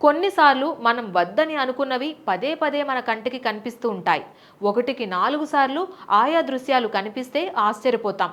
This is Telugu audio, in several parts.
కొన్నిసార్లు మనం వద్దని అనుకున్నవి పదే పదే మన కంటికి కనిపిస్తూ ఉంటాయి. ఒకటికి నాలుగు సార్లు ఆయా దృశ్యాలు కనిపిస్తే ఆశ్చర్యపోతాం.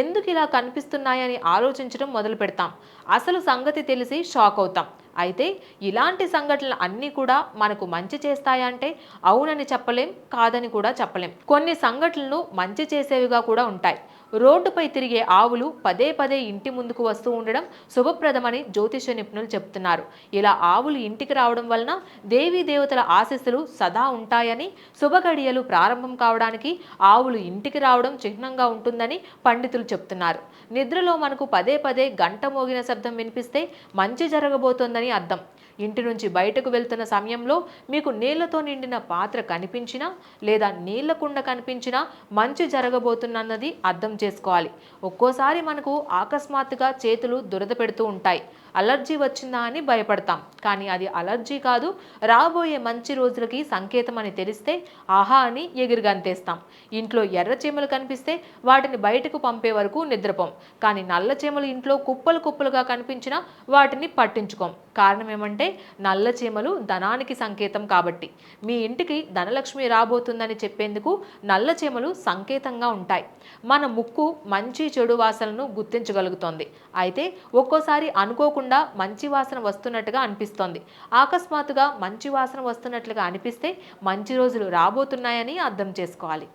ఎందుకు ఇలా కనిపిస్తున్నాయని ఆలోచించడం మొదలు పెడతాం. అసలు సంగతి తెలిసి షాక్ అవుతాం. అయితే ఇలాంటి సంఘటనలు అన్నీ కూడా మనకు మంచి చేస్తాయంటే అవునని చెప్పలేం కాదని కూడా చెప్పలేం. కొన్ని సంఘటనలు మంచి చేసేవిగా కూడా ఉంటాయి. రోడ్డుపై తిరిగే ఆవులు పదే పదే ఇంటి ముందుకు వస్తూ ఉండడం శుభప్రదమని జ్యోతిష నిపుణులు చెప్తున్నారు. ఇలా ఆవులు ఇంటికి రావడం వలన దేవీ దేవతల ఆశీస్సులు సదా ఉంటాయని శుభగడియలు ప్రారంభం కావడానికి ఆవులు ఇంటికి రావడం చిహ్నంగా ఉంటుందని పండితులు చెప్తున్నారు. నిద్రలో మనకు పదే పదే గంట మోగిన శబ్దం వినిపిస్తే మంచి జరగబోతోందని అర్థం. ఇంటి నుంచి బయటకు వెళ్తున్న సమయంలో మీకు నీళ్ళతో నిండిన పాత్ర కనిపించినా లేదా నీళ్ళ కుండ కనిపించినా మంచి జరగబోతున్నది అర్థం చేసుకోవాలి. ఒక్కోసారి మనకు అకస్మాత్తుగా చేతులు దురద పెడుతూ ఉంటాయి. అలర్జీ వచ్చిందా అని భయపడతాం. కానీ అది అలర్జీ కాదు రాబోయే మంచి రోజులకి సంకేతం అని తెలిస్తే ఆహా అని ఎగిరిగంతేస్తాం ఇంట్లో ఎర్ర చీమలు కనిపిస్తే వాటిని బయటకు పంపే వరకు నిద్రపోం. కానీ నల్ల చీమలు ఇంట్లో కుప్పలు కుప్పలుగా కనిపించినా వాటిని పట్టించుకోం. కారణం ఏమంటే నల్ల చీమలు ధనానికి సంకేతం కాబట్టి. మీ ఇంటికి ధనలక్ష్మి రాబోతుందని చెప్పేందుకు నల్ల చీమలు సంకేతంగా ఉంటాయి. మన ముక్కు మంచి చెడు వాసనను గుర్తించగలుగుతోంది. అయితే ఒక్కోసారి అనుకోకుండా మంచి వాసన వస్తున్నట్టుగా అనిపిస్తోంది. అకస్మాత్తుగా మంచి వాసన వస్తున్నట్లుగా అనిపిస్తే మంచి రోజులు రాబోతున్నాయని అర్థం చేసుకోవాలి.